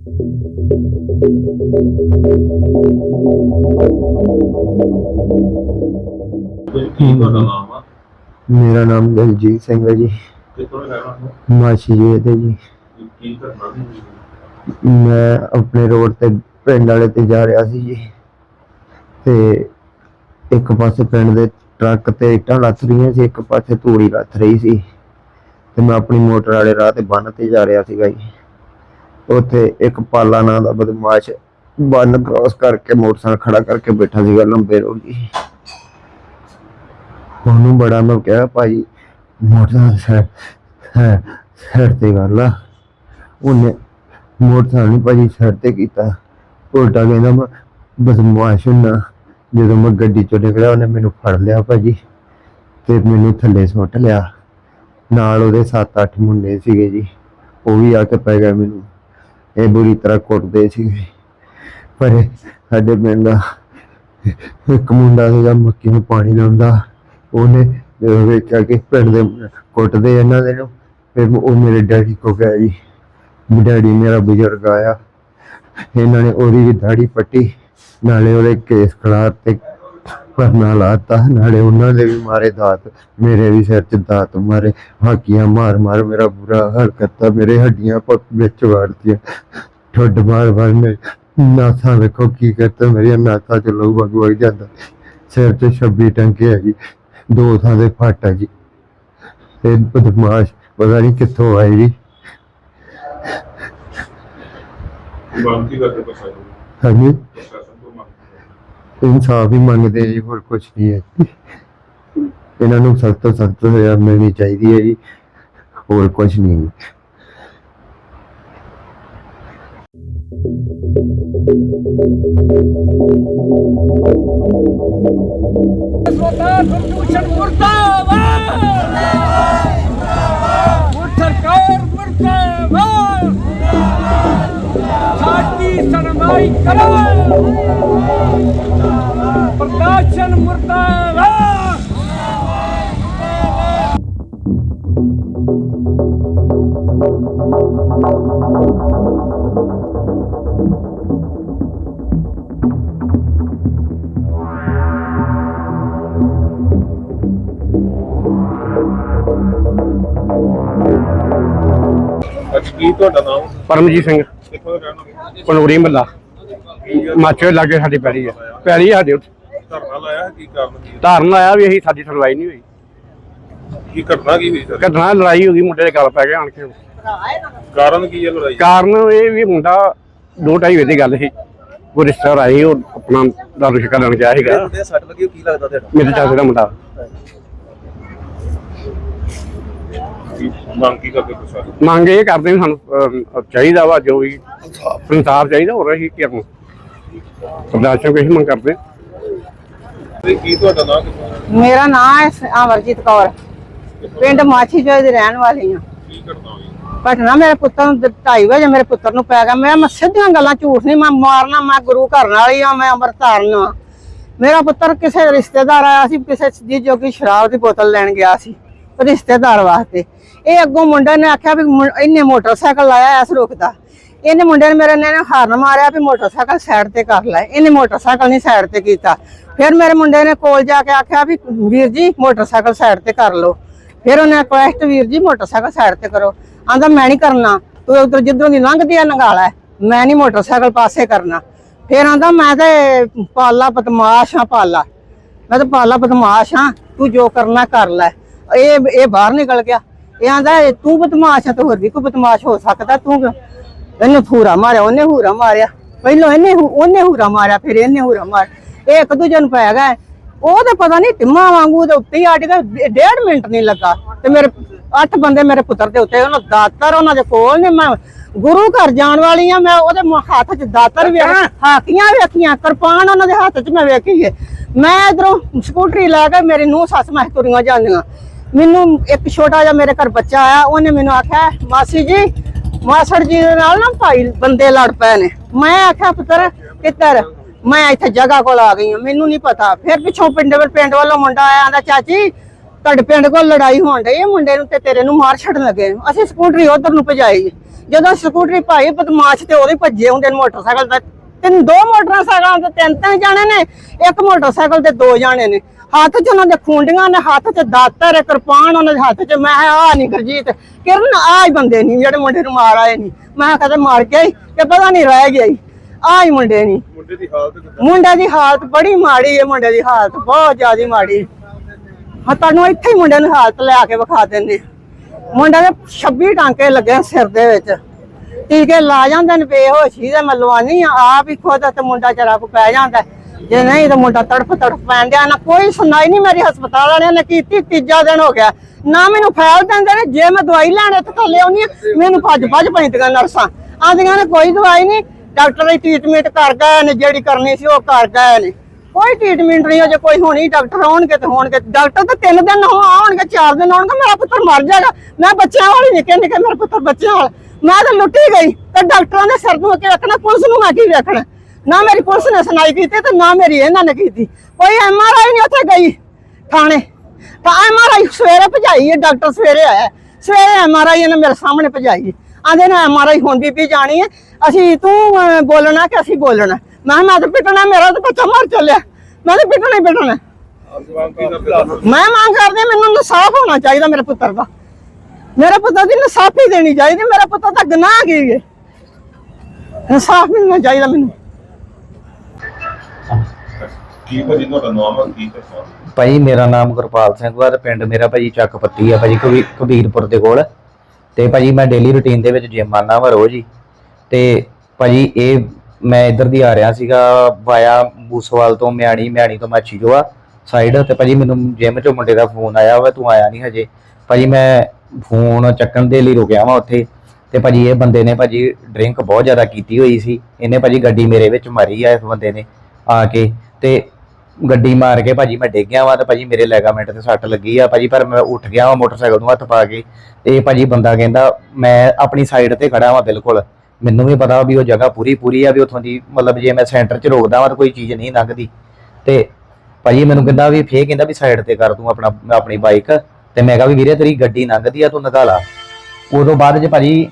ਕੀ ਤੁਹਾਡਾ ਨਾਮ ਆ? ਮੇਰਾ ਨਾਮ ਦਲਜੀਤ ਸਿੰਘ ਹੈ ਜੀ। ਕਿੱਥੋਂ ਦਾ ਰਹਿਣਾ ਹੋ? ਮਾਛੀ ਜੀ ਤੇ ਜੀ। ਕੀ ਕਰਨਾ ਸੀ ਮੈਂ ਆਪਣੇ ਰੋਡ ਤੇ ਪਿੰਡ ਵਾਲੇ ਤੇ ਜਾ ਰਿਹਾ ਸੀ ਜੀ। ਤੇ ਇੱਕ ਪਾਸੇ ਪਿੰਡ ਦੇ ਟਰੱਕ ਤੇ ਇੱਟਾਂ ਲੱਥ ਰਹੀਆਂ ਸੀ ਇੱਕ ਪਾਸੇ ਧੂੜੀ ਲੱਥ ਰਹੀ ਸੀ। ਤੇ ਮੈਂ ਆਪਣੀ ਮੋਟਰ ਵਾਲੇ ਰਾਹ ਤੇ ਬੰਨ ਤੇ ਜਾ ਰਿਹਾ ਸੀਗਾ ਜੀ। ਉੱਥੇ ਇੱਕ ਪਾਲਾ ਨਾਂ ਦਾ ਬਦਮਾਸ਼ ਬੰਨ ਕ੍ਰਾਸ ਕਰਕੇ ਮੋਟਰਸਾਈਕਲ ਖੜਾ ਕਰਕੇ ਬੈਠਾ ਸੀਗਾ ਲੰਬੇ ਰੋਡ ਜੀ ਉਹਨੂੰ ਬੜਾ ਮੈਂ ਕਿਹਾ, ਭਾਈ, ਮੋਟਰਸਾਈਕਲ ਸਾਈਡ- ਹੈ ਤੇ ਕਰ ਲਾ। ਉਹਨੇ ਮੋਟਰਸਾਈਕਲ ਨਹੀਂ ਭਾਜੀ ਸਾਈਡ ਤੇ ਕੀਤਾ। ਉਲਟਾ ਕਹਿੰਦਾ, ਮੈਂ ਬਦਮਾਸ਼ ਹੁੰਨਾ। ਜਦੋਂ ਮੈਂ ਗੱਡੀ ਚੋਂ ਨਿਕਲਿਆ, ਉਹਨੇ ਮੈਨੂੰ ਫੜ ਲਿਆ ਭਾਜੀ ਤੇ ਮੈਨੂੰ ਥੱਲੇ ਸੁੱਟ ਲਿਆ। ਨਾਲ ਉਹਦੇ 7-8 ਮੁੰਡੇ ਸੀਗੇ ਜੀ। ਉਹ ਵੀ ਆ ਕੇ ਪੈ ਗਏ ਮੈਨੂੰ। ਇਹ ਬੁਰੀ ਤਰ੍ਹਾਂ ਕੁੱਟਦੇ ਸੀ ਪਰ ਸਾਡੇ ਪਿੰਡ ਦਾ ਇੱਕ ਮੁੰਡਾ ਸੀਗਾ, ਮੱਕੀ ਨੂੰ ਪਾਣੀ ਲਾਉਂਦਾ। ਉਹਨੇ ਵੇਖਿਆ ਕਿ ਪਿੰਡ ਦੇ ਕੁੱਟਦੇ ਇਹਨਾਂ ਦੇ ਨੂੰ। ਫਿਰ ਉਹ ਮੇਰੇ ਡੈਡੀ ਕੋ ਗਿਆ ਜੀ। ਡੈਡੀ ਮੇਰਾ ਬਜ਼ੁਰਗ ਆਇਆ। ਇਹਨਾਂ ਨੇ ਉਹਦੀ ਵੀ ਦਾੜੀ ਪੱਟੀ। ਨਾਲੇ ਉਹਦੇ ਕੇਸ ਖੜਾ ਤੇ ਪਰਨਾ ਲਾਤਾ ਨਾਲੇ ਉਹਨਾਂ ਦੇ ਵੀ ਮਾਰੇ ਦਾਤ ਮੇਰੇ ਵੀ ਸਿਰ 'ਚ ਦਾਤ ਮਾਰੇ ਹਾਕੀਆਂ ਮਾਰ ਮਾਰ ਮੇਰਾ ਬੁਰਾ ਹਾਲ ਕਰਤਾ ਮੇਰੇ ਹੱਡੀਆਂ ਪੱਕ ਵਿੱਚ ਵਾੜਤੀਆਂ। ਠੁੱਡ ਮਾਰ ਮਾਰ ਮੇ ਨਾਥਾਂ ਵੇਖੋ ਕੀ ਕਰਤਾ ਮੇਰੀਆਂ ਨਾਥਾਂ 'ਚ ਲਹੂ ਵਗ ਵਗ ਜਾਂਦਾ। ਸਿਰ 'ਚ 26 ਟੰਕੇ ਹੈਗੀ ਦੋ ਥਾਂ ਦੇ ਫੱਟ ਹੈ ਜੀ ਤੇ ਬਦਮਾਸ਼ ਪਤਾ ਨਹੀਂ ਕਿੱਥੋਂ ਆਏ ਜੀ ਬੰਦ ਕੀ ਕਰਦੇ ਪਛਾਣ ਹਾਂਜੀ? ਪ੍ਰਸ਼ਾਸਨ ਮੰਗ ਇਨਸਾਫ ਹੀ ਮੰਗਦੇ ਜੀ, ਹੋਰ ਕੁਝ ਨਹੀਂ ਹੈ ਇਹਨਾਂ ਨੂੰ ਸਖਤ ਤੋਂ ਸਖਤ ਸਜ਼ਾ ਮਿਲਣੀ ਚਾਹੀਦੀ ਹੈ ਜੀ, ਹੋਰ ਕੁਝ ਨਹੀਂ ਪ੍ਰਦੂਸ਼ਣ ਮੁਰਦਾਬਾਦ! ਮੁਰਦਾਬਾਦ! ਸਰਕਾਰ ਮੁਰਦਾਬਾਦ! ਸਾਡੀ ਸੁਣਵਾਈ ਕਰੋ ਪ੍ਰਕਾਸ਼ਨ ਮੁਰਦਾਬਾਦ ਅੱਜ ਕੀ ਤੁਹਾਡਾ ਨਾਮ? ਪਰਮਜੀਤ ਸਿੰਘ। ਪਨੋਰੀ ਮੱਲਾ। ਮਾਚੇ ਲਾਗੇ ਸਾਡੀ ਪੈਲੀ ਆ। ਪੈਲੀ ਸਾਡੇ ਉੱਥੇ। ਧਰਨਾ ਲਾਇਆ ਕੀ ਕਾਰਨ ਕੀ ਹੈ? ਧਾਰਨ ਆਇਆ ਵੀ ਅਸੀਂ ਸਾਡੀ ਸੁਣਵਾਈ ਨਹੀਂ ਹੋਈ। ਕੀ ਘਟਨਾ ਕੀ ਹੋਈ ਸਰ? ਘਟਨਾ ਲੜਾਈ ਹੋ ਗਈ ਮੁੰਡੇ ਦੇ ਗੱਲ ਪੈ ਗਿਆ ਆਣ ਕੇ। ਕਾਰਨ ਕੀ ਹੈ ਲੜਾਈ? ਕਾਰਨ ਇਹ ਵੀ ਮੁੰਡਾ ਦੋ ਢਾਈ ਵਜੇ ਦੀ ਗੱਲ ਸੀ। ਉਹ ਰਿਸ਼ਤੇਦਾਰ ਆਏ ਉਹ ਆਪਣਾ ਦਾਰੂ ਸ਼ਿਕਾ ਲੈਣ ਗਿਆ ਸੀਗਾ। ਮੁੰਡੇ ਸੱਟ ਲੱਗੀ ਉਹ ਕੀ ਲੱਗਦਾ ਤੁਹਾਡਾ? ਮੇਰੇ ਚਾਚੇ ਦਾ ਮੁੰਡਾ। ਮੰਗ ਕੀ ਕਰਦੇ ਪ੍ਰਸ਼ਾਸਨ ਮੰਗ ਇਹ ਕਰਦੇ ਵੀ ਸਾਨੂੰ ਅਹ, ਚਾਹੀਦਾ ਵਾ ਜੋ ਵੀ ਇਨਸਾਫ ਚਾਹੀਦਾ ਹੋਰ ਅਸੀਂ ਕੀ ਕਰਨਾ? ਪ੍ਰਦਰਸ਼ਨ ਕੋਈ ਮੰਗ ਕਰਦੇ? ਤੇ ਕੀ ਤੁਹਾਡਾ ਨਾਮ ਕਿੱਥੋਂ ਦਾ? ਮੇਰਾ ਨਾਮ ਹੈ ਅਮਰਜੀਤ ਕੌਰ। ਪਿੰਡ ਮਾਛੀ ਚੋਏ ਦੀ ਰਹਿਣ ਵਾਲੀ ਹਾਂ। ਕੀ ਘਟਨਾ ਹੋਈ ਘਟਨਾ ਮੇਰੇ ਪੁੱਤਰ ਨੂੰ 2:30 ਵਜੇ ਮੇਰੇ ਪੁੱਤਰ ਨੂੰ ਪੈ ਗਿਆ। ਮੈਂ ਮੈਂ ਸਿੱਧੀਆਂ ਗੱਲਾਂ ਝੂਠ ਨਹੀਂ ਮੈਂ ਮਾਰਨਾ ਮੈਂ ਗੁਰੂ ਘਰ ਵਾਲੀ ਆ ਮੈਂ ਅੰਮ੍ਰਿਤ ਧਾਰਨ ਆ ਮੇਰਾ ਪੁੱਤਰ ਕਿਸੇ ਰਿਸ਼ਤੇਦਾਰ ਆਇਆ ਸੀ ਕਿਸੇ ਦੀ ਜੋਗੀ ਸ਼ਰਾਬ ਦੀ ਬੋਤਲ ਲੈਣ ਗਿਆ ਸੀ। ਰਿਸ਼ਤੇਦਾਰ ਵਾਸਤੇ। ਇਹ ਅੱਗੋਂ ਮੁੰਡੇ ਨੇ ਆਖਿਆ ਵੀ ਮੁੰ- ਇਹਨੇ ਮੋਟਰਸਾਈਕਲ ਲਾਇਆ ਐਸ ਰੁਕਦਾ ਇਹਨੇ ਮੁੰਡੇ ਨੇ ਮੇਰੇ ਨੇ ਹਾਰਨ ਮਾਰਿਆ ਵੀ ਮੋਟਰਸਾਈਕਲ ਸਾਈਡ ਤੇ ਕਰ ਲੈ। ਇਹਨੇ ਮੋਟਰਸਾਈਕਲ ਨਹੀਂ ਸਾਈਡ ਤੇ ਕੀਤਾ। ਫਿਰ ਮੇਰੇ ਮੁੰਡੇ ਨੇ ਕੋਲ ਜਾ ਕੇ ਆਖਿਆ ਵੀ ਵੀਰ ਜੀ, ਮੋਟਰਸਾਈਕਲ ਸਾਈਡ ਤੇ ਕਰ ਲਓ। ਫਿਰ ਉਹਨੇ ਰਿਕੁਐਸਟ ਵੀਰ ਜੀ, ਮੋਟਰਸਾਈਕਲ ਸਾਈਡ ਤੇ ਕਰੋ। ਆਂਦਾ, ਮੈਂ ਨਹੀਂ ਕਰਨਾ। ਤੂੰ ਉਧਰ ਜਿੱਧਰੋਂ ਦੀ ਲੰਘਦੀ ਆ ਨੰਗਾਲਾ ਮੈਂ ਨਹੀਂ ਮੋਟਰਸਾਈਕਲ ਪਾਸੇ ਕਰਨਾ। ਫਿਰ ਆਂਦਾ, ਮੈਂ ਤੇ ਪਾਲਾ ਬਦਮਾਸ਼ ਆ, ਪਾਲਾ। ਮੈਂ ਤਾਂ ਪਾਲਾ ਬਦਮਾਸ਼ ਆ। ਤੂੰ ਜੋ ਕਰਨਾ ਕਰ ਲੈ। ਇਹ ਇਹ ਬਾਹਰ ਨਿਕਲ ਗਿਆ। ਇਹ ਆਂਦਾ ਤੂੰ ਬਦਮਾਸ਼ ਆ ਤੇ ਹੋਰ ਵੀ ਕੋਈ ਬਦਮਾਸ਼ ਹੋ ਸਕਦਾ ਤੂੰ? ਇਹਨੇ ਹੂਰਾ ਮਾਰਿਆ ਉਹਨੇ ਹੂਰਾ ਮਾਰਿਆ। ਪਹਿਲਾਂ ਇਹਨੇ ਉਹਨੇ ਹੂਰਾ ਮਾਰਿਆ ਫਿਰ ਇਹਨੇ ਹੂਰਾ ਮਾਰ ਇਹ ਇੱਕ ਦੂਜੇ ਨੂੰ ਪੈ ਗਏ ਉਹ ਤੇ ਪਤਾ ਨਹੀਂ ਟਿੰਮਾ ਵਾਂਗੂ ਦੇ ਉੱਤੇ ਹੀ ਗਿਆ ਡੇ- ਡੇਢ ਮਿੰਟ ਨਹੀਂ ਲੱਗਾ। ਤੇ ਮੇਰੇ ਅੱਠ ਬੰਦੇ ਮੇਰੇ ਪੁੱਤਰ ਦੇ ਉੱਤੇ ਉਹਨਾਂ ਦਾਤਰ ਉਹਨਾਂ ਦੇ ਕੋਲ ਨੇ ਮੈਂ ਗੁਰੂ ਘਰ ਜਾਣ ਵਾਲੀ ਆ ਮੈਂ ਉਹਦੇ ਹੱਥ 'ਚ ਦਾਤਰ ਵੀ ਹਾਕੀਆਂ ਵੇਖੀਆਂ ਕਿਰਪਾਨ ਉਹਨਾਂ ਦੇ ਹੱਥ 'ਚ ਮੈਂ ਵੇਖੀ ਹੈ ਮੈਂ ਇਧਰੋਂ ਸਕੂਟਰੀ ਲੈ ਕੇ ਮੇਰੀ ਨੂੰਹ ਸੱਸ ਮੈਂ ਤੁਰੀਆਂ ਜਾਂਦੀਆਂ। ਮੈਨੂੰ ਇੱਕ ਛੋਟਾ ਜਿਹਾ ਮੇਰੇ ਘਰ ਬੱਚਾ ਆਇਆ, ਉਹਨੇ ਮੈਨੂੰ ਆਖਿਆ, ਮਾਸੀ ਜੀ, ਮਾਸੜ ਜੀ ਦੇ ਨਾਲ ਨਾ ਭਾਈ ਬੰਦੇ ਲੜ ਪਏ ਨੇ। ਮੈਂ ਆਖਿਆ, ਪੁੱਤਰ, ਕਿੱਧਰ? ਮੈਂ ਇੱਥੇ ਜਗ੍ਹਾ ਕੋਲ ਆ ਗਈ ਹਾਂ, ਮੈਨੂੰ ਨਹੀਂ ਪਤਾ। ਫਿਰ ਪਿੱਛੋਂ ਪਿੰਡ ਵੱਲ ਪਿੰਡ ਵੱਲੋਂ ਮੁੰਡਾ ਆਇਆ, ਆਂਦਾ, ਚਾਚੀ, ਤੁਹਾਡੇ ਪਿੰਡ ਕੋਲ ਲੜਾਈ ਹੋਣ ਡਈ ਹੈ, ਮੁੰਡੇ ਨੂੰ ਤੇ ਤੇਰੇ ਨੂੰ ਮਾਰ ਛੱਡਣ ਲੱਗੇ ਅਸੀਂ ਸਕੂਟਰੀ ਉਧਰ ਨੂੰ ਭਜਾਈ। ਜਦੋਂ ਸਕੂਟਰੀ ਭਾਈ ਬਦਮਾਸ਼ ਤੇ ਉਹਦੇ ਭੱਜੇ ਹੁੰਦੇ ਨੇ ਮੋਟਰਸਾਈਕਲ ਤੇ ਤਿੰਨ ਦੋ ਮੋਟਰਸਾਈਕਲਾਂ ਤੇ ਤਿੰਨ ਤਿੰਨ ਜਾਣੇ ਨੇ ਇੱਕ ਮੋਟਰਸਾਈਕਲ ਤੇ ਦੋ ਜਾਣੇ ਨੇ। ਹੱਥ 'ਚ ਉਹਨਾਂ ਦੇ ਖੁੰਡੀਆਂ ਨੇ ਹੱਥ 'ਚ ਦਾਤਰ ਹੈ, ਕਿਰਪਾਨ ਉਹਨਾਂ ਦੇ ਹੱਥ 'ਚ। ਮੈਂ ਆ ਨਹੀਂ ਗੁਰਜੀਤ ਕਿਰਨ ਆ ਹੀ ਬੰਦੇ ਨਹੀਂ ਜਿਹੜੇ ਮੁੰਡੇ ਨੂੰ ਮਾਰ ਆਏ ਨਹੀਂ ਮੈਂ ਕਦੇ ਮਾਰ ਗਿਆ ਹੀ ਕਿ ਪਤਾ ਨਹੀਂ ਰਹਿ ਗਿਆ ਹੀ ਆ ਹੀ ਮੁੰਡੇ ਨਹੀਂ ਮੁੰਡੇ ਦੀ ਹਾਲਤ ਕਿੱਦਾਂ? ਮੁੰਡੇ ਦੀ ਹਾਲਤ ਬੜੀ ਮਾੜੀ ਹੈ ਮੁੰਡੇ ਦੀ ਹਾਲਤ ਬਹੁਤ ਜ਼ਿਆਦਾ ਮਾੜੀ ਹਾਂ ਤੁਹਾਨੂੰ ਇੱਥੇ ਹੀ ਮੁੰਡੇ ਨੂੰ ਹਾਲਤ ਲਿਆ ਕੇ ਵਿਖਾ ਦਿੰਦੇ। ਮੁੰਡੇ ਦੇ 26 ਟਾਂਕੇ ਲੱਗੇ ਸਿਰ ਦੇ ਵਿੱਚ। ਟੀਕੇ ਲਾ ਜਾਂਦੇ ਨੇ ਬੇਹੋਸ਼ੀ ਦੇ ਮਲਵਾਨੀ ਆਪ ਹੀ ਖੁਦ ਤੇ ਮੁੰਡਾ ਚਰਾ ਕੋ ਪੈ ਜਾਂਦਾ ਜੇ ਨਹੀਂ ਤਾਂ ਮੁੰਡਾ ਤੜਫ ਤੜਫ ਪੈਂਦਿਆ ਨਾ ਕੋਈ ਸੁਣਾਈ ਨਹੀਂ ਮੇਰੀ ਹਸਪਤਾਲ ਵਾਲਿਆਂ ਨੇ ਕੀਤੀ, ਤੀਜਾ ਦਿਨ ਹੋ ਗਿਆ। ਨਾ ਮੈਨੂੰ ਫੈਲ ਦਿੰਦੇ ਨੇ, ਜੇ ਮੈਂ ਦਵਾਈ ਲੈਣ ਇੱਥੇ ਥੱਲੇ ਆਉਣੀ ਮੈਨੂੰ ਭੱਜ ਭੱਜ ਪੈਂਦੀਆਂ ਨਰਸਾਂ। ਆਂਦੀਆਂ ਨੇ ਕੋਈ ਦਵਾਈ ਨਹੀਂ, ਡਾਕਟਰ ਦੀ ਟ੍ਰੀਟਮੈਂਟ ਕਰ ਗਏ ਨੇ, ਜਿਹੜੀ ਕਰਨੀ ਸੀ ਉਹ ਕਰ ਗਏ ਨੇ। ਕੋਈ ਟ੍ਰੀਟਮੈਂਟ ਨਹੀਂ ਜੇ ਕੋਈ ਹੋਣੀ, ਡਾਕਟਰ ਆਉਣਗੇ ਤੇ ਹੋਣਗੇ। ਡਾਕਟਰ ਤਾਂ ਤਿੰਨ ਦਿਨ ਆਉਣਗੇ, ਚਾਰ ਦਿਨ ਆਉਣਗੇ, ਮੇਰਾ ਪੁੱਤਰ ਮਰ ਜਾਏਗਾ। ਮੈਂ ਬੱਚਿਆਂ ਵਾਲੀ ਨਿੱਕੇ ਨਿੱਕੇ, ਮੇਰਾ ਪੁੱਤਰ ਬੱਚਿਆਂ ਵਾਲਾ। ਮੈਂ ਤਾਂ ਲੁੱਟੀ ਗਈ ਤੇ ਡਾਕਟਰਾਂ ਨੇ ਸਿਰ ਨੂੰ ਕੇ ਰੱਖਣਾ ਪੁਲਿਸ ਨੂੰ ਮੈਂ ਕੀ ਵੇਖਣਾ? ਨਾ ਮੇਰੀ ਪੁਲਿਸ ਨੇ ਸੁਣਾਈ ਕੀਤੀ ਤੇ ਨਾ ਮੇਰੀ ਇਹਨਾਂ ਨੇ ਕੀਤੀ। ਕੋਈ ਐਮਆਰਆਈ ਨਹੀਂ ਉੱਥੇ ਗਈ ਥਾਣੇ। ਤਾਂ ਐਮਆਰਆਈ ਸਵੇਰੇ ਭਜਾਈ ਹੈ ਡਾਕਟਰ ਸਵੇਰੇ ਆਇਆ। ਸਵੇਰੇ ਐਮਆਰਆਈ ਇਹਨੇ ਮੇਰੇ ਸਾਹਮਣੇ ਭਜਾਈ ਆਂਦੇ ਨੇ ਐਮਆਰਆਈ ਹੁਣ ਵੀ ਭਜਾਣੀ ਹੈ। ਅਸੀਂ ਤੂੰ ਬੋਲਣਾ ਕਿ ਅਸੀਂ ਬੋਲਣਾ? ਮੈਂ ਮੈਂ ਤਾਂ ਪਿੱਟਣਾ ਮੇਰਾ ਤਾਂ ਬੱਚਾ ਮਰ ਚੱਲਿਆ। ਮੈਂ ਤਾਂ ਪਿੱਟਣਾ ਹੀ ਪਿੱਟਣਾ? ਮੈਂ ਮੰਗ ਕਰਦੀ ਮੈਨੂੰ ਇਨਸਾਫ ਹੋਣਾ ਚਾਹੀਦਾ ਮੇਰੇ ਪੁੱਤਰ ਦਾ। ਮੇਰੇ ਪੁੱਤਰ ਦੀ ਇਨਸਾਫੀ ਦੇਣੀ ਚਾਹੀਦੀ ਮੇਰੇ ਪੁੱਤਰ ਦਾ ਗੁਨਾਹ ਕੀ ਹੈ ਇਨਸਾਫ ਮਿਲਣਾ ਚਾਹੀਦਾ ਮੈਨੂੰ। ਕੀ ਭਾਜੀ ਤੁਹਾਡਾ ਨਾਮ ਹੈ ਕੀ ਕਰਨਾ ਭਾਈ ਮੇਰਾ ਨਾਮ ਗੁਰਪਾਲ ਸਿੰਘ ਵਾ ਤੇ ਪਿੰਡ ਮੇਰਾ ਭਾਜੀ ਚੱਕ ਪੱਤੀ ਆ ਭਾਜੀ ਕਬੀ- ਕਬੀਰਪੁਰ ਦੇ ਕੋਲ। ਤੇ ਭਾਜੀ ਮੈਂ ਡੇਲੀ ਰੁਟੀਨ ਦੇ ਵਿੱਚ ਜਿਮ ਆਨਾ ਵਾ ਰੋਜ਼ ਹੀ। ਤੇ ਭਾਜੀ ਇਹ ਮੈਂ ਇੱਧਰ ਦੀ ਆ ਰਿਹਾ ਸੀਗਾ ਵਾਇਆ ਬੂਸਵਾਲ ਤੋਂ ਮਿਆਣੀ ਮਿਆਣੀ ਤੋਂ ਮਾਛੀ ਜੋ ਆ ਸਾਈਡ ਤੇ ਭਾਜੀ ਮੈਨੂੰ ਜਿਮ ਚੋਂ ਮੁੰਡੇ ਦਾ ਫੋਨ ਆਇਆ ਵਾ ਤੂੰ ਆਇਆ ਨਹੀਂ ਹਜੇ। ਭਾਜੀ ਮੈਂ ਫੋਨ ਚੱਕਣ ਦੇ ਲਈ ਰੁਕਿਆ ਵਾਂ ਉੱਥੇ ਤੇ ਭਾਜੀ ਇਹ ਬੰਦੇ ਨੇ ਭਾਜੀ ਡਰਿੰਕ ਬਹੁਤ ਜ਼ਿਆਦਾ ਕੀਤੀ ਹੋਈ ਸੀ। ਇਹਨੇ ਭਾਜੀ ਗੱਡੀ ਮੇਰੇ ਵਿੱਚ ਮਾਰੀ ਆ ਇਸ ਬੰਦੇ ਨੇ ਆ ਕੇ ਤੇ ਗੱਡੀ ਮਾਰ ਕੇ ਭਾਜੀ ਮੈਂ ਡਿੱਗਿਆ ਵਾਂ ਤੇ ਭਾਜੀ ਮੇਰੇ ਲੈਗਾਮੈਂਟ ਤੇ ਸੱਟ ਲੱਗੀ ਆ। ਭਾਜੀ ਪਰ ਮੈਂ ਉੱਠ ਗਿਆ ਵਾਂ ਮੋਟਰਸਾਈਕਲ ਨੂੰ ਹੱਥ ਪਾ ਕੇ ਤੇ ਇਹ ਭਾਜੀ ਬੰਦਾ ਕਹਿੰਦਾ, ਮੈਂ ਆਪਣੀ ਸਾਈਡ ਤੇ ਖੜਾ ਵਾਂ ਬਿਲਕੁਲ। ਮੈਨੂੰ ਵੀ ਪਤਾ ਵੀ ਉਹ ਜਗ੍ਹਾ ਪੂਰੀ ਪੂਰੀ ਆ ਵੀ ਉੱਥੋਂ ਦੀ ਮਤਲਬ ਜੇ ਮੈਂ ਸੈਂਟਰ 'ਚ ਰੋਕਦਾ ਵਾਂ ਤਾਂ ਕੋਈ ਚੀਜ਼ ਨਹੀਂ ਲੰਘਦੀ। ਤੇ ਭਾਜੀ ਮੈਨੂੰ ਕਹਿੰਦਾ ਵੀ, ਫੇਰ ਕਹਿੰਦਾ ਵੀ ਸਾਈਡ ਤੇ ਕਰ ਤੂੰ ਆਪਣਾ, ਆਪਣੀ ਬਾਈਕ ਤੇ ਮੈਂ ਕਿਹਾ ਵੀ ਵੀਰੇ ਤੇਰੀ ਗੱਡੀ ਲੰਘਦੀ ਆ, ਤੂੰ ਨਗਾ ਲਾ। ਉਦੋਂ ਬਾਅਦ 'ਚ ਭਾਜੀ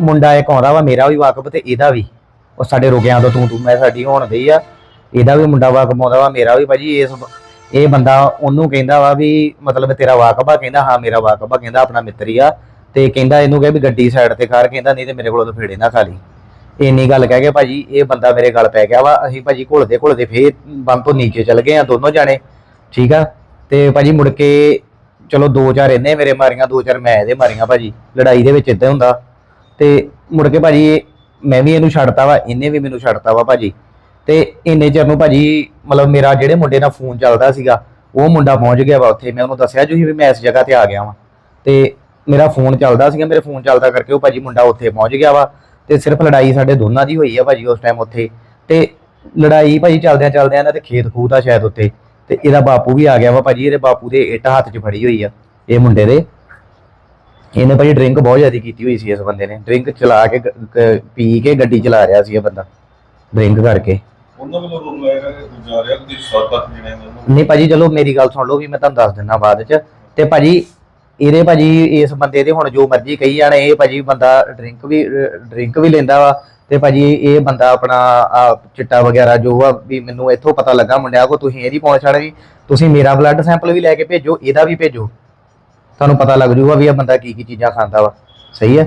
ਮੁੰਡਾ ਇੱਕ ਆਉਂਦਾ ਵਾ, ਮੇਰਾ ਵੀ ਵਾਕਫ ਤੇ ਇਹਦਾ ਵੀ। ਉਹ ਸਾਡੇ ਰੁਕਿਆਂ ਤੋਂ ਤੂੰ ਤੂੰ, ਮੈਂ ਸਾਡੀ ਹੋਣ ਗਈ ਆ। ਇਹਦਾ ਵੀ ਮੁੰਡਾ ਵਾਕਫ ਆਉਂਦਾ ਵਾ, ਮੇਰਾ ਵੀ ਭਾਜੀ ਇਸ ਇਹ ਬੰਦਾ ਉਹਨੂੰ ਕਹਿੰਦਾ ਵਾ ਵੀ ਮਤਲਬ ਤੇਰਾ ਵਾਕਫ ਆ, ਕਹਿੰਦਾ ਹਾਂ ਮੇਰਾ ਵਾਕਫ ਆ, ਕਹਿੰਦਾ ਆਪਣਾ ਮਿੱਤਰ ਆ। ਤੇ ਕਹਿੰਦਾ ਇਹਨੂੰ ਕਹੇ ਵੀ ਗੱਡੀ ਸਾਈਡ ਤੇ ਕਰ ਕਹਿੰਦਾ ਨਹੀਂ ਤੇ ਮੇਰੇ ਕੋਲੋਂ ਤਾਂ ਫੇੜੇ ਨਾ ਖਾ ਲਈ। ਇੰਨੀ ਗੱਲ ਕਹਿ ਕੇ ਭਾਜੀ ਇਹ ਬੰਦਾ ਮੇਰੇ ਗਲ ਪੈ ਗਿਆ ਵਾ, ਅਸੀਂ ਭਾਜੀ ਘੁਲਦੇ ਘੁਲਦੇ ਫੇਰ ਬੰਦ ਤੋਂ ਨੀਚੇ ਚੱਲ ਗਏ ਆ ਦੋਨੋਂ ਜਾਣੇ, ਠੀਕ ਆ? ਤੇ ਭਾਜੀ ਮੁੜ ਕੇ ਚਲੋ ਦੋ ਚਾਰ ਇਹਨੇ ਮੇਰੇ ਮਾਰੀਆਂ, ਦੋ ਚਾਰ ਮੈਂ ਇਹਦੇ ਮਾਰੀਆਂ ਭਾਜੀ, ਲੜਾਈ ਦੇ ਵਿੱਚ ਇਦਾਂ ਹੁੰਦਾ। ਤੇ ਮੁੜ ਕੇ ਭਾਜੀ ਇਹ- ਮੈਂ ਵੀ ਇਹਨੂੰ ਛੱਡਤਾ ਵਾ, ਇਹਨੇ ਵੀ ਮੈਨੂੰ ਛੱਡਤਾ ਵਾ ਭਾਜੀ। ਤੇ ਇੰਨੇ ਚਿਰ ਨੂੰ ਭਾਜੀ, ਮਤਲਬ ਮੇਰਾ ਜਿਹੜੇ ਮੁੰਡੇ ਨਾਲ ਫੋਨ ਚੱਲਦਾ ਸੀਗਾ, ਉਹ ਮੁੰਡਾ ਪਹੁੰਚ ਗਿਆ ਵਾ ਉੱਥੇ। ਮੈਂ ਉਹਨੂੰ ਦੱਸਿਆ ਜੀ, ਵੀ ਮੈਂ ਇਸ ਜਗ੍ਹਾ ਤੇ ਆ ਗਿਆ ਵਾਂ। ਤੇ ਮੇਰਾ ਫੋਨ ਚੱਲਦਾ ਸੀਗਾ, ਮੇਰੇ ਫੋਨ ਚੱਲਦਾ ਕਰਕੇ ਉਹ ਭਾਜੀ ਮੁੰਡਾ ਉੱਥੇ ਪਹੁੰਚ ਗਿਆ ਵਾ। ਤੇ ਸਿਰਫ ਲੜਾਈ ਸਾਡੇ ਦੋਨਾਂ ਦੀ ਹੋਈ ਆ ਭਾਜੀ ਉਸ ਟਾਈਮ ਉੱਥੇ। ਤੇ ਲੜਾਈ ਭਾਜੀ ਚੱਲਦਿਆਂ ਚੱਲਦਿਆਂ ਇਹਨਾਂ ਦੇ ਖੇਤ ਖੂਹ ਦਾ ਸ਼ਾਇਦ ਉੱਥੇ। ਤੇ ਇਹਦਾ ਬਾਪੂ ਵੀ ਆ ਗਿਆ ਵਾ ਭਾਜੀ ਇਹਦੇ ਬਾਪੂ ਦੇ ਇੱਟ ਹੱਥ 'ਚ ਫੜੀ ਹੋਈ ਆ ਇਹ ਮੁੰਡੇ ਦੇ। ਇਹਨੇ ਭਾਜੀ ਡਰਿੰਕ ਬਹੁਤ ਜ਼ਿਆਦਾ ਕੀਤੀ ਹੋਈ ਸੀ ਇਸ ਬੰਦੇ ਨੇ। ਡਰਿੰਕ ਚਲਾ ਕੇ ਪੀ ਕੇ ਗੱਡੀ ਚਲਾ ਰਿਹਾ ਸੀ ਇਹ ਬੰਦਾ ਡਰਿੰਕ ਕਰਕੇ। ਉਹਨਾਂ ਵੱਲੋਂ ਰੋਕ ਲਾਇਆ ਜਾ ਰਿਹਾ ਕਿ ਸੱਤ ਅੱਠ ਜਣੇ ਨੇ ਉਹਨੂੰ ਨਹੀਂ ਭਾਜੀ ਚਲੋ ਮੇਰੀ ਗੱਲ ਸੁਣ ਲਓ ਵੀ ਮੈਂ ਤੁਹਾਨੂੰ ਦੱਸ ਦਿੰਦਾ ਬਾਅਦ ਚ। ਤੇ ਭਾਜੀ ਇਹਦੇ ਭਾਜੀ ਇਸ ਬੰਦੇ ਦੇ ਹੁਣ ਜੋ ਮਰਜ਼ੀ ਕਹੀ ਜਾਣ ਇਹ ਭਾਜੀ ਬੰਦਾ ਡਰਿੰਕ ਵੀ ਡਰਿੰਕ ਵੀ ਲੈਂਦਾ ਵਾ। ਤੇ ਭਾਜੀ ਇਹ ਬੰਦਾ ਆਪਣਾ ਚਿੱਟਾ ਵਗੈਰਾ ਜੋ ਆ ਵੀ ਮੈਨੂੰ ਇੱਥੋਂ ਪਤਾ ਲੱਗਾ ਮੁੰਡਿਆਂ ਕੋ ਤੁਸੀਂ ਇਹਦੀ ਪਹੁੰਚ ਵਾਲੇ ਤੁਸੀਂ ਮੇਰਾ ਬਲੱਡ ਸੈਂਪਲ ਵੀ ਲੈ ਕੇ ਭੇਜੋ, ਇਹਦਾ ਵੀ ਭੇਜੋ। ਤੁਹਾਨੂੰ ਪਤਾ ਲੱਗ ਜੂਗਾ ਵੀ ਇਹ ਬੰਦਾ ਕੀ ਕੀ ਚੀਜ਼ਾਂ ਖਾਂਦਾ ਵਾ। ਸਹੀ ਹੈ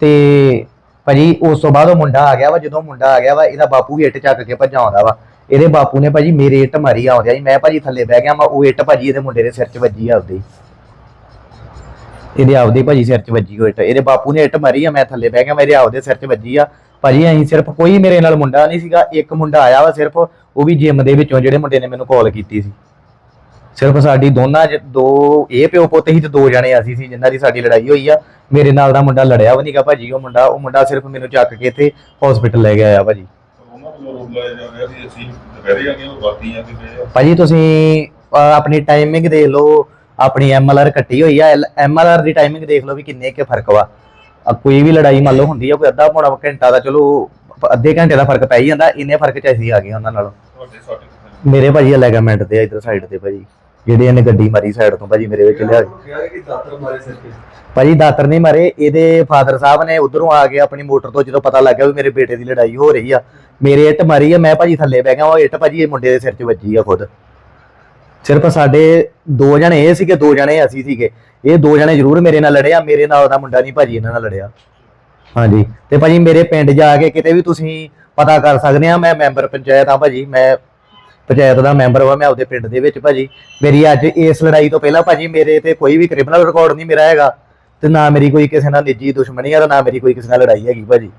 ਤੇ ਭਾਜੀ ਉਸ ਤੋਂ ਬਾਅਦ ਉਹ ਮੁੰਡਾ ਆ ਗਿਆ ਵਾ, ਜਦੋਂ ਮੁੰਡਾ ਆ ਗਿਆ ਵਾ, ਇਹਦਾ ਬਾਪੂ ਵੀ ਇੱਟ ਚੱਕ ਕੇ ਭੱਜਾ ਆਉਂਦਾ ਵਾ। ਇਹਦੇ ਬਾਪੂ ਨੇ ਭਾਜੀ ਮੇਰੇ ਇੱਟ ਮਾਰੀ ਆਉਂਦਿਆ ਜੀ ਮੈਂ ਭਾਜੀ ਥੱਲੇ ਬਹਿ ਗਿਆ ਮੈਂ ਉਹ ਇੱਟ ਭਾਜੀ ਇਹਦੇ ਮੁੰਡੇ ਦੇ ਸਿਰ 'ਚ ਵੱਜੀ ਆ ਇਹਦੇ ਆਪਦੇ ਭਾਜੀ ਸਿਰ 'ਚ ਵੱਜੀ ਉਹ ਇੱਟ। ਇਹਦੇ ਬਾਪੂ ਨੇ ਇੱਟ ਮਾਰੀ ਆ, ਮੈਂ ਥੱਲੇ ਬਹਿ ਗਿਆ ਮੇਰੇ ਆਪਦੇ ਸਿਰ 'ਚ ਵੱਜੀ ਆ। ਭਾਜੀ ਅਸੀਂ ਸਿਰਫ ਕੋਈ ਮੇਰੇ ਨਾਲ ਮੁੰਡਾ ਨਹੀਂ ਸੀਗਾ ਇੱਕ ਮੁੰਡਾ ਆਇਆ ਵਾ ਸਿਰਫ ਉਹ ਵੀ ਜਿਮ ਦੇ ਵਿੱਚੋਂ ਜਿਹੜੇ ਮੁੰਡੇ ਨੇ ਮੈਨੂੰ ਕਾਲ ਕੀਤੀ ਸੀ। ਸਿਰਫ ਸਾਡੀ ਦੋਨਾਂ ਦੋ ਇਹ ਪਿਓ ਪੁੱਤ ਹੀ ਤੇ ਦੋ ਜਣੇ ਅਸੀਂ ਸੀ ਜਿਨ੍ਹਾਂ ਦੀ ਸਾਡੀ ਲੜਾਈ ਹੋਈ ਆ। ਮੇਰੇ ਨਾਲ ਦਾ ਮੁੰਡਾ ਲੜਿਆ ਵੀ ਨਹੀਂਗਾ ਭਾਜੀ ਉਹ ਮੁੰਡਾ ਉਹ ਮੁੰਡਾ ਸਿਰਫ ਮੈਨੂੰ ਚੱਕ ਕੇ ਇੱਥੇ ਹਸਪੀਟਲ ਲੈ ਕੇ ਆਇਆ ਭਾਜੀ। ਭਾਜੀ ਤੁਸੀਂ ਆਪਣੀ ਟਾਈਮਿੰਗ ਦੇਖ ਲਓ ਆਪਣੀ ਐਮਐਲਆਰ ਕੱਟੀ ਹੋਈ ਆ। ਐਮਐਲਆਰ ਦੀ ਟਾਈਮਿੰਗ ਦੇਖ ਲਓ ਵੀ ਕਿੰਨੇ ਕੇ ਫ਼ਰਕ ਵਾ। ਅਹ, ਕੋਈ ਵੀ ਲੜਾਈ ਮੰਨ ਲਓ ਹੁੰਦੀ ਆ ਕੋਈ ਅੱਧਾ ਪੌਣਾ ਘੰਟਾ ਦਾ ਚਲੋ ਅੱਧੇ ਘੰਟੇ ਦਾ ਫ਼ਰਕ ਪੈ ਹੀ ਜਾਂਦਾ ਇੰਨੇ ਫ਼ਰਕ ਚ ਅਸੀਂ ਆ ਗਏ ਉਹਨਾਂ ਨਾਲੋਂ? ਮੇਰੇ ਭਾਜੀ ਲੈਗਾਮੈਂਟ ਤੇ ਇਧਰ ਸਾਈਡ ਤੇ ਭਾਜੀ ਜਿਹੜੇ ਇਹਨੇ ਗੱਡੀ ਮਾਰੀ ਸਾਈਡ ਤੋਂ ਭਾਜੀ ਮੇਰੇ ਵਿੱਚ ਲਿਆ ਕੇ। ਭਾਜੀ ਦਾਤਰ ਨਹੀਂ ਮਾਰੇ ਇਹਦੇ ਫਾਦਰ ਸਾਹਿਬ ਨੇ ਉਧਰੋਂ ਆ ਕੇ ਆਪਣੀ ਮੋਟਰ ਤੋਂ ਜਦੋਂ ਪਤਾ ਲੱਗਿਆ ਵੀ ਮੇਰੇ ਬੇਟੇ ਦੀ ਲੜਾਈ ਹੋ ਰਹੀ ਆ ਮੇਰੇ ਇੱਟ ਮਾਰੀ ਆ ਮੈਂ ਭਾਜੀ ਥੱਲੇ ਬਹਿ ਗਿਆ ਉਹ ਇੱਟ ਭਾਜੀ ਇਹ ਮੁੰਡੇ ਦੇ ਸਿਰ 'ਚ ਵੱਜੀ ਆ ਖੁਦ ਸਿਰਫ ਸਾਡੇ ਦੋ ਜਣੇ ਇਹ ਸੀਗੇ ਦੋ ਜਣੇ ਅਸੀਂ ਸੀਗੇ। ਇਹ ਦੋ ਜਣੇ ਜ਼ਰੂਰ ਮੇਰੇ ਨਾਲ ਲੜਿਆ ਮੇਰੇ ਨਾਲ ਦਾ ਮੁੰਡਾ ਨਹੀਂ ਭਾਜੀ ਇਹਨਾਂ ਨਾਲ ਲੜਿਆ। ਹਾਂਜੀ ਤੇ ਭਾਜੀ ਮੇਰੇ ਪਿੰਡ ਜਾ ਕੇ ਕਿਤੇ ਵੀ ਤੁਸੀਂ ਪਤਾ ਕਰ ਸਕਦੇ ਆ ਮੈਂ ਮੈਂਬਰ ਪੰਚਾਇਤ ਆ ਭਾਜੀ ਮੈਂ ਪੰਚਾਇਤ ਦਾ ਮੈਂਬਰ ਹਾਂ ਮੈਂ ਆਪਦੇ ਪਿੰਡ ਦੇ ਵਿੱਚ ਭਾਜੀ। ਮੇਰੀ ਅੱਜ ਇਸ ਲੜਾਈ ਤੋਂ ਪਹਿਲਾਂ ਭਾਜੀ ਮੇਰੇ ਤੇ ਕੋਈ ਵੀ ਕ੍ਰਿਮੀਨਲ ਰਿਕਾਰਡ ਨਹੀਂ ਮੇਰਾ ਹੈਗਾ ਤੇ ਨਾ ਮੇਰੀ ਕੋਈ ਕਿਸੇ ਨਾਲ ਨਿੱਜੀ ਦੁਸ਼ਮਣੀ ਆ ਨਾ ਮੇਰੀ ਕੋਈ ਕਿਸੇ ਨਾਲ ਲੜਾਈ ਹੈਗੀ ਭਾਜੀ।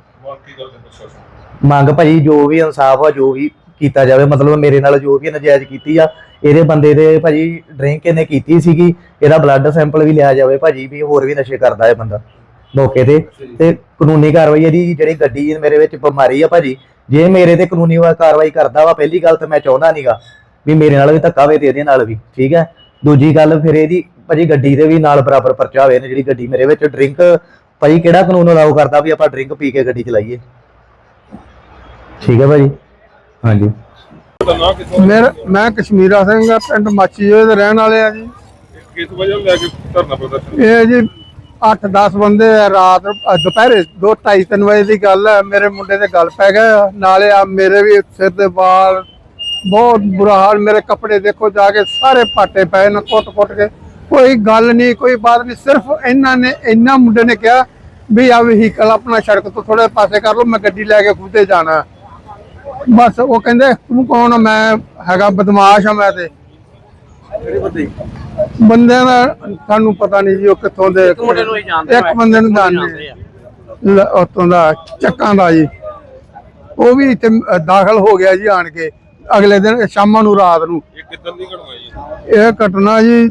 ਮੰਗ ਭਾਜੀ ਜੋ ਵੀ ਇਨਸਾਫ ਆ ਜੋ ਵੀ ਕੀਤਾ ਜਾਵੇ ਮਤਲਬ ਮੇਰੇ ਨਾਲ ਜੋ ਵੀ ਨਜਾਇਜ਼ ਕੀਤੀ ਆ ਇਹਦੇ ਬੰਦੇ ਦੇ ਭਾਜੀ ਡਰਿੰਕ ਇਹਨੇ ਕੀਤੀ ਸੀਗੀ ਇਹਦਾ ਬਲੱਡ ਸੈਂਪਲ ਵੀ ਲਿਆ ਜਾਵੇ ਭਾਜੀ ਵੀ ਹੋਰ ਵੀ ਨਸ਼ੇ ਕਰਦਾ ਹੈ ਬੰਦਾ ਮੌਕੇ ਤੇ। ਤੇ ਕਾਨੂੰਨੀ ਕਾਰਵਾਈ ਇਹਦੀ ਜਿਹੜੀ ਗੱਡੀ ਮੇਰੇ ਵਿੱਚ ਬਿਮਾਰੀ ਆ ਭਾਜੀ ਜੇ ਮੇਰੇ ਤੇ ਕਾਨੂੰਨੀ ਕਾਰਵਾਈ ਕਰਦਾ ਵਾ ਪਹਿਲੀ ਗੱਲ ਤਾਂ ਮੈਂ ਚਾਹੁੰਦਾ ਨਹੀਂਗਾ ਵੀ ਮੇਰੇ ਨਾਲ ਵੀ ਧੱਕਾ ਹੋਵੇ ਤੇ ਇਹਦੇ ਨਾਲ ਵੀ ਠੀਕ ਹੈ? ਦੂਜੀ ਗੱਲ ਫਿਰ ਇਹਦੀ ਭਾਜੀ ਗੱਡੀ ਦੇ ਵੀ ਨਾਲ ਬਰਾਬਰ ਪਰਚਾ ਹੋਵੇ ਨੇ ਜਿਹੜੀ ਗੱਡੀ ਮੇਰੇ ਵਿੱਚ ਡਰਿੰਕ ਭਾਜੀ ਕਿਹੜਾ ਕਾਨੂੰਨ ਅਲਾਉ ਕਰਦਾ ਵੀ ਆਪਾਂ ਡਰਿੰਕ ਪੀ ਕੇ ਗੱਡੀ ਚਲਾਈਏ? ਠੀਕ ਹੈ ਭਾਜੀ? ਹਾਂਜੀ। ਮੇਰਾ ਮੈਂ ਕਸ਼ਮੀਰਾ ਸਿੰਘ ਆ ਪਿੰਡ ਮਾਚੀਏ ਦੇ ਰਹਿਣ ਵਾਲੇ ਆ ਜੀ। ਕਿਸ ਵਜ੍ਹਾ ਲੈ ਕੇ ਧਰਨਾ ਪ੍ਰਦਰਸ਼ਨ? ਇਹ ਜੀ 8-10 ਬੰਦੇ ਆ ਰਾਤ ਦੁਪਹਿਰੇ 2:30 ਵਜੇ ਦੀ ਗੱਲ ਹੈ ਮੇਰੇ ਮੁੰਡੇ ਦੇ ਗੱਲ ਪੈ ਗਿਆ ਨਾਲੇ ਆ ਮੇਰੇ ਵੀ ਸਿਰ ਦੇ ਵਾਲ ਬਹੁਤ ਬੁਰਾ ਹਾਲ। ਮੇਰੇ ਕੱਪੜੇ ਦੇਖੋ ਜਾ ਕੇ ਸਾਰੇ ਪਾਟੇ ਪਏ ਨੇ ਕੁੱਟ-ਕੁੱਟ ਕੇ। ਕੋਈ ਗੱਲ ਨਹੀਂ ਕੋਈ ਬਾਤ ਨਹੀਂ। ਸਿਰਫ ਇਹਨਾਂ ਨੇ ਇੰਨਾ ਮੁੰਡੇ ਨੇ ਕਿਹਾ ਵੀ ਆ ਵਹੀਕਲ ਆਪਣਾ ਸੜਕ ਤੋਂ ਥੋੜੇ ਪਾਸੇ ਕਰ ਲਓ ਮੈਂ ਗੱਡੀ ਲੈ ਕੇ ਖੁਦੇ ਜਾਣਾ। ਬਸ ਉਹ ਕਹਿੰਦੇ ਤੂੰ ਕੌਣ ਆ? ਮੈਂ ਹੈਗਾ ਬਦਮਾਸ਼ ਆ ਮੈਂ ਤੇ। ਬੰਦਿਆਂ ਦਾ ਸਾਨੂੰ ਪਤਾ ਨਹੀਂ ਜੀ ਉਹ ਕਿੱਥੋਂ ਦੇ ਇੱਕ ਮੁੰਡੇ ਨੂੰ ਹੀ ਜਾਣਦੇ ਇੱਕ ਬੰਦੇ ਨੂੰ ਜਾਣਦੇ ਲ- ਉੱਥੋਂ ਦਾ ਚੱਕਾਂ ਦਾ ਜੀ। ਉਹ ਵੀ ਇੱਥੇ ਅ, ਦਾਖਲ ਹੋ ਗਿਆ ਜੀ ਆਣ ਕੇ। ਅਗਲੇ ਦਿਨ ਸ਼ਾਮਾਂ ਨੂੰ ਰਾਤ ਨੂੰ। ਇਹ ਕਿੱਦਾਂ ਦੀ ਘਟਨਾ ਜੀ? ਇਹ ਘਟਨਾ ਜੀ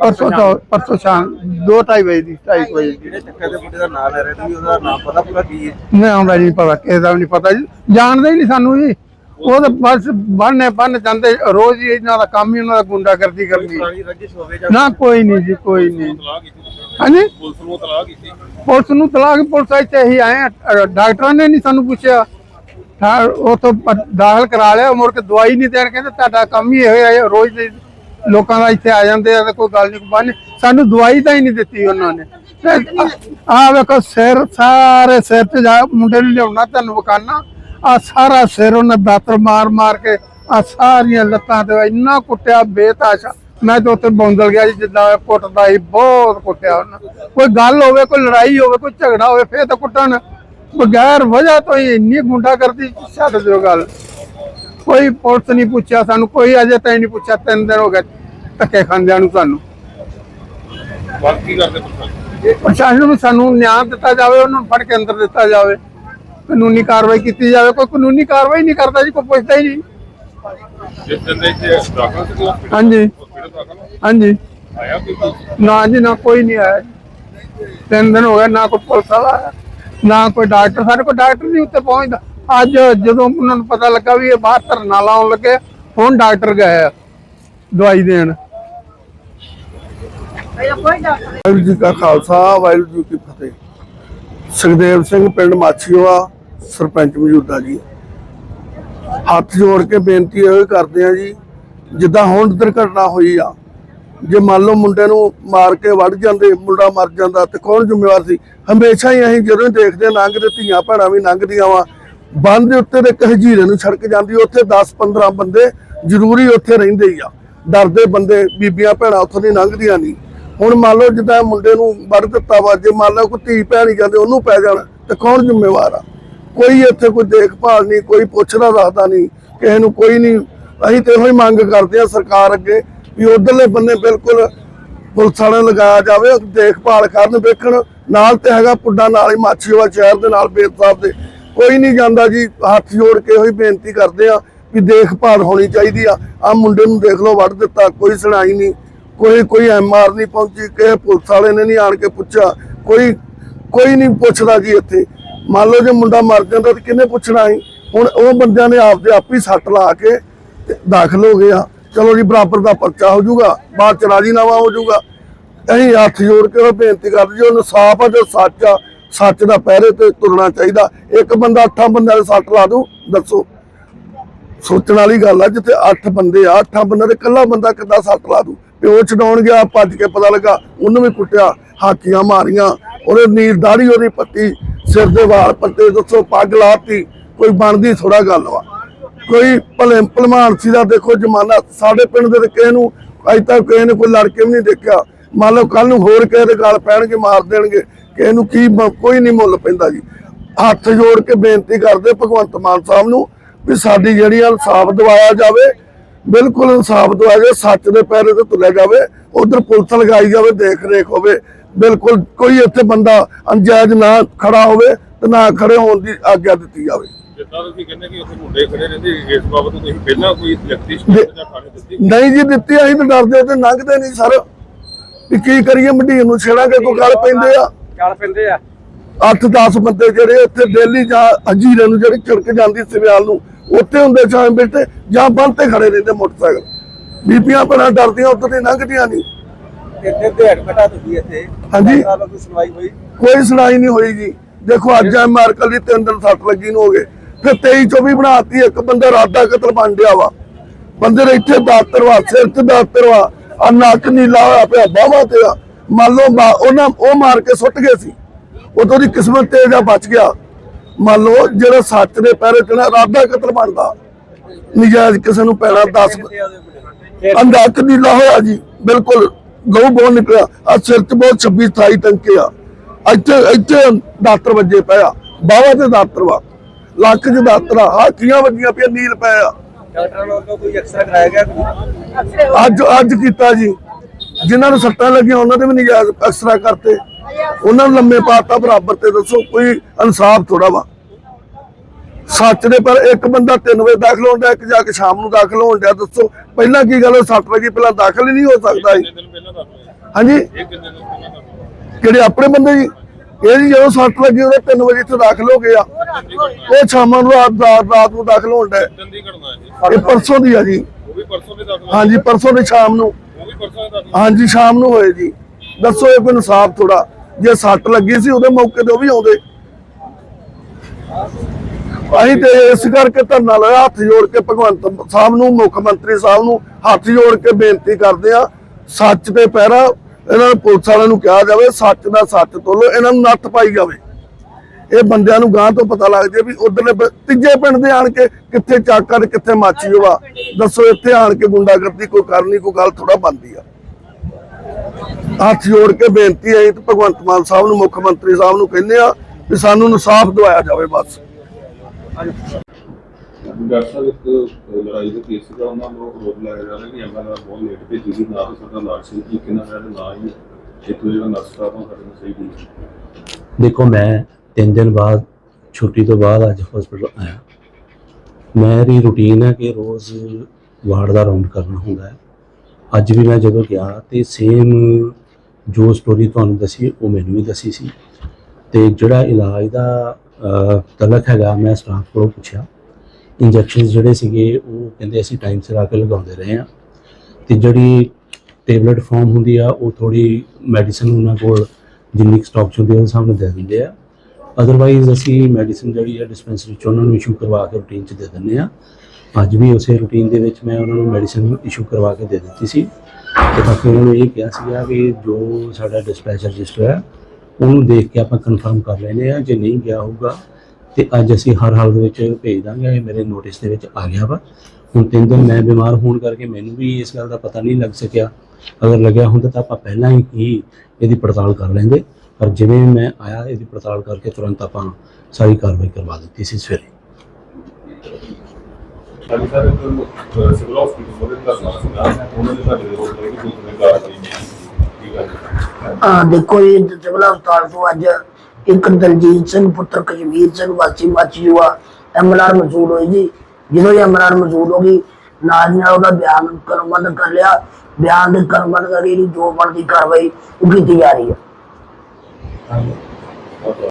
ਪਰਸੋਂ ਤੋਂ ਪਰਸੋਂ ਸ਼ਾਮ 2:30 ਵਜੇ ਦੀ 2:30 ਵਜੇ ਦੀ। ਜਿਹੜੇ ਚੱਕਰ ਦੇ ਮੁੰਡੇ ਦਾ ਨਾਂ ਲੈ ਰਹੇ ਤੁਸੀਂ ਉਹਦਾ ਨਾਮ ਪਤਾ ਪੂਰਾ ਕੀ ਹੈ? ਨਹੀਂ ਆਉਂਦਾ ਜੀ ਪਤਾ ਕਿਸੇ ਦਾ ਵੀ ਨਹੀਂ ਪਤਾ ਜੀ। ਜਾਣਦੇ ਹੀ ਨਹੀਂ ਸਾਨੂੰ ਜੀ। ਉਹ ਤਾਂ ਬਸ ਬੰਨੇ ਬੰਨ ਜਾਂਦੇ ਰੋਜ਼ ਹੀ ਇਹਨਾਂ ਦਾ ਕੰਮ ਹੀ ਉਹਨਾਂ ਦਾ ਗੁੰਡਾਗਰਦੀ ਕਰਨੀ। ਪੁਰਾਣੀ ਰੰਜਿਸ਼ ਹੋਵੇ ਜਾਂ ਨਾ ਕੋਈ ਨਹੀਂ ਜੀ ਕੋਈ ਨਹੀਂ। ਤਲਾਕ ਕੀਤੀ ਤੁਸੀਂ? ਹਾਂਜੀ? ਪੁਲਿਸ ਨੂੰ ਤਲਾਕ ਕੀਤੀ? ਪੁਲਿਸ ਨੂੰ ਤਲਾਕ ਪੁਲਿਸ ਇੱਥੇ ਹੀ ਆਏ ਆ ਡਾਕਟਰਾਂ ਨੇ ਨਹੀਂ ਸਾਨੂੰ ਪੁੱਛਿਆ। ਠਾ- ਉਹ ਤੋਂ ਪ- ਦਾਖਲ ਕਰਾ ਲਿਆ। ਮੁੜ ਕੇ ਦਵਾਈ ਨਹੀਂ ਦੇਣ ਕਹਿੰਦੇ ਤੁਹਾਡਾ ਕੰਮ ਹੀ ਇਹ ਹੈ ਰੋਜ਼ ਦੇ ਲੋਕਾਂ ਦਾ ਇੱਥੇ ਆ ਜਾਂਦੇ ਆ ਤੇ ਕੋਈ ਗੱਲ ਨਹੀਂ ਨਹੀਂ ਸਾਨੂੰ ਦਵਾਈ ਤਾਂ ਹੀ ਨਹੀਂ ਦਿੱਤੀ ਉਹਨਾਂ ਨੇ। ਆ ਵੇਖੋ ਸਿਰ ਸਾਰੇ ਸਿਰ ਤੇ ਜਾ ਮੁੰਡੇ ਨੂੰ ਲਿਆਉਣਾ ਤੁਹਾਨੂੰ ਵਿਖਾਣਾ ਆ ਸਾਰਾ ਸਿਰ ਉਹਨੇ ਦਾਤਰ ਮਾਰ ਮਾਰ ਕੇ ਆ ਸਾਰੀਆਂ ਲੱਤਾਂ ਤੇ ਇੰਨਾ ਕੁੱਟਿਆ ਬੇਤਾਸ਼ਾ। ਮੈਂ ਤਾਂ ਉੱਥੇ ਬੌਂਦਲ ਗਿਆ ਜੀ ਜਿੱਦਾਂ ਕੁੱਟਦਾ ਹੀ ਬਹੁਤ ਕੁੱਟਿਆ ਉਹਨਾਂ। ਕੋਈ ਗੱਲ ਹੋਵੇ ਕੋਈ ਲੜਾਈ ਹੋਵੇ ਕੋਈ ਝਗੜਾ ਹੋਵੇ ਫੇਰ ਤਾਂ ਕੁੱਟਣ। ਬਗੈਰ ਵਜ੍ਹਾ ਤੋਂ ਹੀ ਇੰਨੀ ਗੁੰਡਾ ਕਰਦੀ ਛੱਡ ਦਿਓ ਗੱਲ। ਕੋਈ ਪੁਲਿਸ ਨਹੀਂ ਪੁੱਛਿਆ ਸਾਨੂੰ ਕੋਈ ਅਜੇ ਤਾਈਂ ਨਹੀਂ ਪੁੱਛਿਆ ਤਿੰਨ ਦਿਨ ਹੋ ਗਏ ਧੱਕੇ ਖਾਂਦਿਆਂ ਨੂੰ ਸਾਨੂੰ। ਮੰਗ ਕੀ ਕਰਦੇ ਪ੍ਰਸ਼ਾਸਨ? ਪ੍ਰਸ਼ਾਸਨ ਨੂੰ ਸਾਨੂੰ ਨਿਆਂ ਦਿੱਤਾ ਜਾਵੇ ਉਹਨਾਂ ਨੂੰ ਫੜ ਕੇ ਅੰਦਰ ਦਿੱਤਾ ਜਾਵੇ। ਕਾਨੂੰਨੀ ਕਾਰਵਾਈ ਕੀਤੀ ਜਾਵੇ ਕੋਈ ਕਾਨੂੰਨੀ ਕਾਰਵਾਈ ਨਹੀਂ ਕਰਦਾ ਜੀ ਕੋਈ ਪੁੱਛਦਾ ਹੀ ਨਹੀਂ। ਹਾਂਜੀ। ਹਾਂਜੀ? ਨਾ ਜੀ ਨਾ ਕੋਈ ਨਹੀਂ ਆਇਆ। ਤਿੰਨ ਦਿਨ ਹੋ ਗਏ ਨਾ ਕੋਈ ਪੁਲਿਸ ਵਾਲਾ ਆਇਆ, ਨਾ ਕੋਈ ਡਾਕਟਰ ਸਾਡੇ ਕੋਲ ਡਾਕਟਰ ਨਹੀਂ ਉੱਤੇ ਪਹੁੰਚਦਾ। ਅੱਜ ਜਦੋਂ ਉਹਨਾਂ ਨੂੰ ਪਤਾ ਲੱਗਾ ਵੀ ਇਹ ਬਾਹਰ ਧਰਨਾ ਲਾਉਣ ਲੱਗੇ ਹੁਣ ਡਾਕਟਰ ਗਏ ਆ ਦਵਾਈ ਦੇਣ। ਵਾਹਿਗੁਰੂ ਜੀ ਕਾ ਖਾਲਸਾ ਵਾਹਿਗੁਰੂ ਜੀ ਕੀ ਫਤਿਹ। ਸੁਖਦੇਵ ਸਿੰਘ ਪਿੰਡ ਮਾਛੀਵਾ ਸਰਪੰਚ ਮੌਜੂਦਾ ਜੀ। ਹੱਥ ਜੋੜ ਕੇ ਬੇਨਤੀ ਇਹ ਕਰਦੇ ਆ ਜੀ ਜਿੱਦਾਂ ਹੁਣ ਦੁਰਘਟਨਾ ਹੋਈ ਆ ਜੇ ਮੰਨ ਲਓ ਮੁੰਡੇ ਨੂੰ ਮਾਰ ਕੇ ਵੱਢ ਜਾਂਦੇ ਮੁੰਡਾ ਮਰ ਜਾਂਦਾ ਤੇ ਕੌਣ ਜ਼ਿੰਮੇਵਾਰ ਸੀ? ਹਮੇਸ਼ਾ ਹੀ ਅਸੀਂ ਜਦੋਂ ਦੇਖਦੇ ਹਾਂ ਲੰਘਦੇ ਧੀਆਂ ਭੈਣਾਂ ਵੀ ਲੰਘਦੀਆਂ ਵਾ ਬੰਦ ਦੇ ਉੱਤੇ ਤੇ ਇੱਕ ਹਜੀਰੇ ਨੂੰ ਛੜਕ ਜਾਂਦੀ ਉੱਥੇ 10 15 ਬੰਦੇ ਜ਼ਰੂਰੀ ਉੱਥੇ ਰਹਿੰਦੇ ਹੀ ਆ। ਡਰਦੇ ਬੰਦੇ, ਬੀਬੀਆਂ ਭੈਣਾਂ ਉੱਥੋਂ ਦੀ ਲੰਘਦੀਆਂ ਨਹੀਂ। ਹੁਣ ਮੰਨ ਲਓ ਜਿੱਦਾਂ ਮੁੰਡੇ ਨੂੰ ਵੱਢ ਦਿੱਤਾ ਵਾ, ਜੇ ਮੰਨ ਲਓ ਕੋਈ ਧੀ ਭੈਣ ਹੀ ਜਾਂਦੇ, ਉਹਨੂੰ ਪੈ ਜਾਣਾ, ਤੇ ਕੌਣ ਜ਼ਿੰਮੇਵਾਰ ਆ? ਕੋਈ ਇੱਥੇ ਕੋਈ ਦੇਖਭਾਲ ਨਹੀਂ, ਕੋਈ ਪੁੱਛਦਾ ਦੱਸਦਾ ਨਹੀਂ, ਕਿਸੇ ਨੂੰ ਕੋਈ ਨਹੀਂ। ਅਸੀਂ ਤੇ ਇਹੋ ਹੀ ਮੰਗ ਕਰਦੇ ਆ ਸਰਕਾਰ ਅੱਗੇ ਵੀ ਉਧਰਲੇ ਬੰਨੇ ਬਿਲਕੁਲ ਪੁਲਿਸ ਵਾਲਿਆਂ ਲਗਾਇਆ ਜਾਵੇ, ਦੇਖਭਾਲ ਕਰਨ, ਵੇਖਣ। ਨਾਲ ਤੇ ਹੈਗਾ ਪੁੱਡਾ ਨਾਲ ਹੀ ਮਾਛੀਵਾ ਸ਼ਹਿਰ ਦੇ ਨਾਲ ਬੇਦ ਸਾਹਿਬ ਦੇ। ਕੋਈ ਨਹੀਂ ਜਾਂਦਾ ਜੀ, ਹੱਥ ਜੋੜ ਕੇ ਉਹੀ ਬੇਨਤੀ ਕਰਦੇ ਆ ਵੀ ਦੇਖਭਾਲ ਹੋਣੀ ਚਾਹੀਦੀ ਆ। ਆ ਮੁੰਡੇ ਨੂੰ ਦੇਖ ਲਓ, ਵੱਢ ਦਿੱਤਾ, ਕੋਈ ਸੁਣਾਈ ਨਹੀਂ। ਕੋਈ ਕੋਈ ਐਮਆਰ ਨਹੀਂ ਪਹੁੰਚੀ, ਕਿਸੇ ਪੁਲਿਸ ਵਾਲੇ ਨੇ ਨਹੀਂ ਆਣ ਕੇ ਪੁੱਛਿਆ। ਕੋਈ ਕੋਈ ਨਹੀਂ ਪੁੱਛਦਾ ਜੀ ਇੱਥੇ। ਮੰਨ ਲਓ ਜੇ ਮੁੰਡਾ ਮਰ ਜਾਂਦਾ ਤਾਂ ਕਿਹਨੇ ਪੁੱਛਣਾ ਸੀ? ਹੁਣ ਉਹ ਬੰਦਿਆਂ ਨੇ ਆਪਦੇ ਆਪ ਹੀ ਸੱਟ ਲਾ ਕੇ ਦਾਖਲ ਹੋ ਗਏ ਆ। ਚਲੋ ਜੀ, ਬਰਾਬਰ ਦਾ ਪਰਚਾ ਹੋ ਜਾਊਗਾ, ਬਾਅਦ ਚ ਰਾਜੀਨਾਮਾ ਹੋ ਜਾਊਗਾ। ਅਸੀਂ ਹੱਥ ਜੋੜ ਕੇ ਉਹ ਬੇਨਤੀ ਕਰਦੇ ਜੀ ਉਹਨੂੰ ਸਾਫ਼ ਆ, ਜੋ ਸੱਚ ਆ ਸੱਚ ਦਾ ਪਹਿਰੇ ਤੇ ਤੁਰਨਾ ਚਾਹੀਦਾ। ਇੱਕ ਬੰਦਾ ਅੱਠਾਂ ਬੰਦਿਆਂ ਦੇ ਸੱਟ ਲਾ ਦੂ ਦੱਸੋ। ਸੋਚਣ ਵਾਲੀ ਗੱਲ ਆ, ਜਿੱਥੇ 8 ਬੰਦੇ ਆ 8 ਬੰਦਿਆਂ ਦੇ ਇਕੱਲਾ ਬੰਦਾ ਕਿੱਦਾਂ ਸੱਟ ਲਾ ਦੂ ਪਿਓ ਛਡਾਉਣ ਗਿਆ, ਭੱਜ ਕੇ ਪਤਾ ਲੱਗਾ, ਉਹਨੂੰ ਵੀ ਕੁੱਟਿਆ, ਹਾਕੀਆਂ ਮਾਰੀਆਂ। ਉਹਦੇ ਨੀਰ ਦਾੜੀ, ਉਹਦੀ ਪੱਟੀ, ਸਿਰ ਦੇ ਵਾਲ ਪੱਟੇ, ਦੱਸੋ, ਪੱਗ ਲਾਤੀ। ਕੋਈ ਬਣਦੀ ਥੋੜਾ ਗੱਲ ਵਾ। ਕੋਈ ਭਲੇ ਭਲਮਾਨ ਸੀ ਦਾ ਦੇਖੋ ਜਮਾਨਾ। ਸਾਡੇ ਪਿੰਡ ਦੇ ਕਿਸੇ ਨੂੰ, ਅਜ ਤੱਕ ਕਿਸੇ ਨੇ ਕੋਈ ਲੜਕੇ ਵੀ ਨਹੀਂ ਦੇਖਿਆ। ਮੰਨ ਲਓ ਕੱਲ ਨੂੰ ਹੋਰ ਕਿਸੇ ਦੇ ਗਾਲ ਪੈਣਗੇ, ਮਾਰ ਦੇਣਗੇ। ਕਿਸੇ ਨੂੰ ਕੀ ਕੋਈ ਨਹੀਂ ਮੁੱਲ ਪੈਂਦਾ ਜੀ। ਹੱਥ ਜੋੜ ਕੇ ਬੇਨਤੀ ਕਰਦੇ ਭਗਵੰਤ ਮਾਨ ਸਾਹਿਬ ਨੂੰ ਵੀ ਸਾਡੀ ਜਿਹੜੀ ਇਨਸਾਫ ਦਿਵਾਇਆ ਜਾਵੇ ਬਿਲਕੁਲ ਇਨਸਾਫ ਦਿਵਾਇਆ ਜਾਵੇ ਸੱਚ ਦੇ ਪੈਰੇ ਤੇ ਤੁਲਿਆ ਜਾਵੇ ਉਧਰ ਪੁਲਿਸ ਲਗਾਈ ਜਾਵੇ ਦੇਖ ਰੇਖ ਹੋਵੇ ਬਿਲਕੁਲ ਕੋਈ ਇੱਥੇ ਬੰਦਾ ਅੰਜਾਇਜ਼ ਨਾ ਖੜਾ ਹੋਵੇ ਤੇ ਨਾ ਖੜੇ ਹੋਣ ਦੀ ਆਗਿਆ ਦਿੱਤੀ ਜਾਵੇ। ਜਿੱਦਾਂ ਤੁਸੀਂ ਕਹਿੰਦੇ ਕਿ ਉੱਥੇ ਮੁੰਡੇ ਖੜੇ ਰਹਿੰਦੇ ਇਸ ਬਾਬਤ ਤੁਸੀਂ ਪਹਿਲਾਂ ਕੋਈ ਲਿਖਤੀ ਸ਼ਿਕਾਇਤ ਜਾਂ ਥਾਣੇ ਦਿੱਤੀ? ਨਹੀਂ ਜੀ ਦਿੱਤੀ ਅਸੀਂ ਤਾਂ ਡਰਦੇ ਤੇ ਲੰਘਦੇ ਨਹੀਂ ਸਰ। ਕੀ ਕਰੀਏ ਮੰਡੀਰ ਨੂੰ ਛੇੜਾਂਗੇ ਕੋਈ ਗੱਲ ਪੈਂਦੇ ਆ। ਪੈਂਦੇ ਆ। 8-10 ਬੰਦੇ ਜਿਹੜੇ ਉੱਥੇ ਦਿੱਲੀ ਜਾਂ ਹਜੀਰੇ ਨੂੰ ਜਿਹੜੀ ਚੜਕ ਜਾਂਦੀ ਸਿਵਿਆਲ ਨੂੰ ਉੱਥੇ ਹੁੰਦੇ ਸ਼ਾਮ ਬੇਟੇ ਜਾਂ ਬੰਦ ਤੇ ਖੜੇ ਰਹਿੰਦੇ ਮੋਟਰਸਾਈਕਲ। ਬੀਬੀਆਂ ਬਣਾ ਡਰਦੀਆਂ ਉੱਥੇ ਦੀ ਲੰਘਦੀਆਂ ਨਹੀਂ। ਇੱਥੇ ਦਿਹਾੜ ਘਟਾ ਦਿੱਤੀ ਇੱਥੇ ਹਾਂਜੀ। ਕੋਈ ਸੁਣਵਾਈ ਹੋਈ? ਕੋਈ ਸੁਣਾਈ ਨਹੀਂ ਹੋਈ ਜੀ। ਦੇਖੋ ਅੱਜ ਐਮਆਰ ਕੱਲੀ ਤਿੰਨ ਦਿਨ ਸੱਟ ਲੱਗੀ ਨੂੰ ਹੋ ਗਏ। ਫਿਰ 23 24 ਬਣਾਤੀ ਇੱਕ ਬੰਦਾ ਰਾਤ ਦਾ ਕਤਲ ਬਣ ਗਿਆ ਵਾ। ਬੰਦੇ ਦੇ ਇੱਥੇ ਦਾਤਰ ਵਾ ਸਿਰ ਤੇ ਦਾਤਰ ਵਾ। ਆ ਨੱਕ ਨੀਲਾ ਹੋਇਆ ਪਿਆ ਬਾਹਾਂ ਤੇ ਆ। ਮੰਨ ਲਓ ਉਹਨਾਂ ਉਹ ਮਾਰ ਕੇ ਸੁੱਟ ਗਏ ਸੀ। ਉਦੋਂ ਦੀ ਕਿਸਮਤ ਤੇਜ ਆ ਬਚ ਗਿਆ। ਮੰਨ ਲਓ ਜਿਹੜਾ ਸੱਚ ਦੇ ਪੈਰੇ ਚੜਾ ਰਾਤ ਦਾ ਕਤਲ ਬਣਦਾ। ਨਜਾਇਜ਼ ਕਿਸੇ ਨੂੰ ਪੈਣਾ 10 ਅੰਦਾਕ ਨੀਲਾ ਹੋਇਆ ਜੀ। ਬਿਲਕੁਲ ਗਊ ਬੋਲ ਨਿਕਲਿਆ। ਆ ਸਿਰ ਤੇ ਬਹੁਤ 26 28 ਟੰਕੇ ਆ। ਇੱਥੇ ਇੱਥੇ ਦਾਤਰ ਵੱਜੇ ਪਿਆ ਬਾਵਾ ਤੇ ਦਾਤਰ ਵਾ। ਲੱਕ 'ਚ ਦਾਤਰ ਆ। ਹਾਥੀਆਂ ਵੱਜੀਆਂ ਪਿਆ ਨੀਲ ਪਏ ਆ। ਡਾਕਟਰਾਂ ਵੱਲੋਂ ਕੋਈ ਐਕਸਰਾ ਕਰਾਇਆ ਗਿਆ? ਅੱਜ ਅੱਜ ਕੀਤਾ ਜੀ। ਜਿਨ੍ਹਾਂ ਨੂੰ ਸੱਟਾਂ ਲੱਗੀਆਂ ਉਹਨਾਂ ਦੇ ਵੀ ਨਜਾਇਜ਼ ਐਕਸਰਾ ਕਰਤੇ। ਉਹਨਾਂ ਨੂੰ ਲੰਮੇ ਪਾਤਾ ਬਰਾਬਰ ਤੇ ਦੱਸੋ ਕੋਈ ਇਨਸਾਫ ਥੋੜਾ ਵਾ। ਸੱਚ ਦੇ ਪਰ ਇੱਕ ਬੰਦਾ 3 ਵਜੇ ਦਾਖਲ ਹੁੰਦਾ ਇੱਕ ਜਾ ਕੇ ਸ਼ਾਮ ਨੂੰ ਦਾਖਲ ਹੋਣ ਡਿਆ ਦੱਸੋ। ਪਹਿਲਾਂ ਕੀ ਗੱਲ 7 ਵਜੇ ਪਹਿਲਾਂ ਦਾਖਲ ਹੀ ਨਹੀਂ ਹੋ ਸਕਦਾ ਜੀ। ਹਾਂਜੀ? ਕਿਹੜੇ ਆਪਣੇ ਬੰਦੇ ਜੀ? ਇਹ ਜੀ ਜਦੋਂ ਸੱਟ ਲੱਗੀ ਉਹਦੇ 3 ਵਜੇ ਇੱਥੇ ਦਾਖਲ ਹੋ ਗਏ ਆ। ਉਹ ਸ਼ਾਮਾਂ ਨੂੰ ਰਾਤ ਰਾਤ- ਨੂੰ ਦਾਖਲ ਹੋਣ ਦੀ ਇਹ ਪਰਸੋਂ ਦੀ ਆ ਜੀ। ਉਹ ਵੀ ਪਰਸੋਂ ਦੇ ਦੱਸ ਦਿਓ ਹਾਂਜੀ ਪਰਸੋਂ ਦੀ ਸ਼ਾਮ ਨੂੰ। ਹਾਂਜੀ, ਸ਼ਾਮ ਨੂੰ ਹੋਏ ਜੀ। ਦੱਸੋ ਇਹ ਕੋਈ ਇਨਸਾਫ ਥੋੜਾ ਜੇ ਸੱਟ ਲੱਗੀ ਸੀ, ਉਹਦੇ ਮੌਕੇ ਤੇ ਉਹ ਵੀ ਆਉਂਦੇ। ਅਸੀਂ ਤੇ ਇਸ ਕਰਕੇ ਧਰਨਾ ਲਾਇਆ, ਹੱਥ ਜੋੜ ਕੇ ਭਗਵੰਤ ਸਾਹਿਬ ਨੂੰ, ਮੁੱਖ ਮੰਤਰੀ ਸਾਹਿਬ ਨੂੰ ਹੱਥ ਜੋੜ ਕੇ ਬੇਨਤੀ ਕਰਦੇ ਆ ਸੱਚ ਤੇ ਪਹਿਰਾ ਇਹਨਾਂ ਨੂੰ ਪੁਲਿਸ ਵਾਲਿਆਂ ਨੂੰ ਕਿਹਾ ਜਾਵੇ, ਸੱਚ ਦਾ ਸੱਚ ਤੋਲੋ, ਇਹਨਾਂ ਨੂੰ ਨੱਥ ਪਾਈ ਜਾਵੇ। ਇਹ ਬੰਦਿਆਂ ਨੂੰ ਗਾਂ ਤੋਂ ਪਤਾ ਲੱਗ ਜੇ ਵੀ ਉਧਰਲੇ ਤੀਜੇ ਪਿੰਡ ਦੇ ਆਣ ਕੇ ਕਿੱਥੇ ਚਾਕਾ ਤੇ ਕਿੱਥੇ ਮਾਚੀ ਹੋਵਾ ਦੱਸੋ ਇੱਥੇ ਆਣ ਕੇ ਗੁੰਡਾਗਰਦੀ ਕੋਈ ਕਰਨੀ ਕੋਈ ਗੱਲ ਥੋੜਾ ਬੰਦੀ ਆ। ਹੱਥ ਜੋੜ ਕੇ ਬੇਨਤੀ ਹੈ ਤੇ ਭਗਵੰਤ ਮਾਨ ਸਾਹਿਬ ਨੂੰ ਮੁੱਖ ਮੰਤਰੀ ਸਾਹਿਬ ਨੂੰ ਕਹਿੰਦੇ ਆ ਵੀ ਸਾਨੂੰ ਇਨਸਾਫ ਦਿਵਾਇਆ ਜਾਵੇ ਬਸ। ਡਾਕਟਰ ਸਾਹਿਬ ਇੱਕ ਲੜਾਈ ਦਾ ਕੇਸ ਸੀਗਾ ਉਹਨਾਂ ਨੂੰ ਰੋਕ ਲਾਇਆ ਜਾ ਰਿਹਾ ਕਿ ਐਮਐਲਆਰ ਬਹੁਤ ਲੇਟ ਭੇਜੀ ਸੀ ਨਾ ਤਾਂ ਸਾਡਾ ਲਾਟ ਸੀ ਕਿ ਕਿੰਨਾ ਹੈ ਤੇ ਨਾ ਹੀ ਇੱਥੋਂ ਜਿਹੜਾ ਸਟਾਫ ਆ ਸਾਡੇ ਨੂੰ ਸਹੀ ਠੀਕ ਦੇਖੋ ਮੈਂ ਤਿੰਨ ਦਿਨ ਬਾਅਦ ਛੁੱਟੀ ਤੋਂ ਬਾਅਦ ਅੱਜ ਹਸਪੀਟਲ ਆਇਆ। ਮੇਰੀ ਰੁਟੀਨ ਹੈ ਕਿ ਰੋਜ਼ ਵਾਰਡ ਦਾ ਰਾਉਂਡ ਕਰਨਾ ਹੁੰਦਾ ਹੈ। ਅੱਜ ਵੀ ਮੈਂ ਜਦੋਂ ਗਿਆ ਤੇ ਸੇਮ ਜੋ ਸਟੋਰੀ ਤੁਹਾਨੂੰ ਦੱਸੀ ਉਹ ਮੈਨੂੰ ਵੀ ਦੱਸੀ ਸੀ। ਤੇ ਜਿਹੜਾ ਇਲਾਜ ਦਾ ਅਹ, ਤਲਕ ਹੈਗਾ ਮੈਂ ਸਟਾਫ ਕੋਲੋਂ ਪੁੱਛਿਆ। ਇੰਜੈਕਸ਼ਨ ਜਿਹੜੇ ਸੀਗੇ ਉਹ ਕਹਿੰਦੇ ਅਸੀਂ ਟਾਈਮ ਸਿਰ ਆ ਕੇ ਲਗਾਉਂਦੇ ਰਹੇ ਆ ਤੇ ਜਿਹੜੀ ਟੇਬਲੇਟ ਫਾਰਮ ਹੁੰਦੀ ਆ ਉਹ ਥੋੜੀ ਮੈਡੀਸਨ ਉਹਨਾਂ ਕੋਲ ਜਿੰਨੀ ਸਟਾਕ ਚ ਹੁੰਦੀ ਆ ਉਹਦੇ ਸਾਹਮਣੇ ਦੇ ਦਿੰਦੇ ਆ। ਅਦਰਵਾਈਜ਼ ਅਸੀਂ ਮੈਡੀਸਨ ਜਿਹੜੀ ਹੈ ਡਿਸਪੈਂਸਰੀ ਚ ਉਹਨਾਂ ਨੂੰ ਇਸ਼ੂ ਕਰਵਾ ਕੇ ਰੂਟੀਨ ਚ ਦੇ ਦਿੰਦੇ ਆ ਅੱਜ ਵੀ ਉਸੇ ਰੂਟੀਨ ਦੇ ਵਿੱਚ ਮੈਂ ਉਹਨਾਂ ਨੂੰ ਮੈਡੀਸਨ ਇਸ਼ੂ ਕਰਵਾ ਕੇ ਦੇ ਦਿੱਤੀ ਸੀ। ਤੇ ਬਾਕੀ ਉਹਨਾਂ ਨੂੰ ਇਹ ਕਿਹਾ ਸੀਗਾ ਕਿ ਜੋ ਸਾਡਾ ਡਿਸਪੈਚ ਰਜਿਸਟਰ ਹੈ, ਉਹਨੂੰ ਦੇਖ ਕੇ ਆਪਾਂ ਕਨਫਰਮ ਕਰ ਲੈਨੇ ਆ ਜੇ ਨਹੀਂ ਗਿਆ ਹੋਊਗਾ, ਤੇ ਅੱਜ ਅਸੀਂ ਹਰ ਹਾਲ ਦੇ ਵਿੱਚ ਭੇਜ ਦਾਂਗੇ, ਇਹ ਮੇਰੇ ਨੋਟਿਸ ਦੇ ਵਿੱਚ ਆ ਗਿਆ ਵਾ। ਹੁਣ ਤਿੰਨ ਦਿਨ ਮੈਂ ਬਿਮਾਰ ਹੋਣ ਕਰਕੇ ਮੈਨੂੰ ਵੀ ਇਸ ਗੱਲ ਦਾ ਪਤਾ ਨਹੀਂ ਲੱਗ ਸਕਿਆ। ਅਗਰ ਲੱਗਿਆ ਹੁੰਦਾ ਤਾਂ ਆਪਾਂ ਪਹਿਲਾਂ ਹੀ ਹੀ ਇਹਦੀ ਪੜਤਾਲ ਕਰ ਲੈਂਦੇ। ਪਰ ਜਿਵੇਂ ਮੈਂ ਆਇਆ ਇਹਦੀ ਪੜਤਾਲ ਕਰਕੇ ਤੁਰੰਤ ਆਪਾਂ ਸਾਰੀ ਕਾਰਵਾਈ ਕਰਵਾ ਦਿੱਤੀ ਸੀ ਸਵੇਰੇ। ਹਾਂਜੀ ਸਰ ਸਿਵਲ ਹਸਪੀਟਲ ਉਹਨਾਂ ਸਾਡੇ ਕਾਰਵਾਈ ਨਹੀਂ? ਹਾਂ ਦੇਖੋ ਜੀ ਸਿਵਲ ਹਸਪਤਾਲ ਤੋਂ ਅੱਜ ਇੱਕ ਦਲਜੀਤ ਸਿੰਘ ਪੁੱਤਰ ਕਸ਼ਮੀਰ ਸਿੰਘ ਵਾਸੀ ਮਾਚੀਵਾ ਐਮਐਲਆਰ ਮਸੂਲ ਹੋਈ ਜੀ। ਜਦੋਂ ਇਹ ਐਮਐਲਆਰ ਮਸੂਲ ਹੋ ਗਈ ਨਾਲ ਨਾਲ ਉਹਦਾ ਬਿਆਨ ਕਰਮਬੰਦ ਕਰ ਲਿਆ। ਬਿਆਨ ਦੇ ਕਰਮਬੰਦ ਜਿਹੜੀ ਜੋ ਬਣਦੀ ਕਾਰਵਾਈ ਉਹ ਕੀਤੀ ਜਾ ਰਹੀ ਹੈ। Otro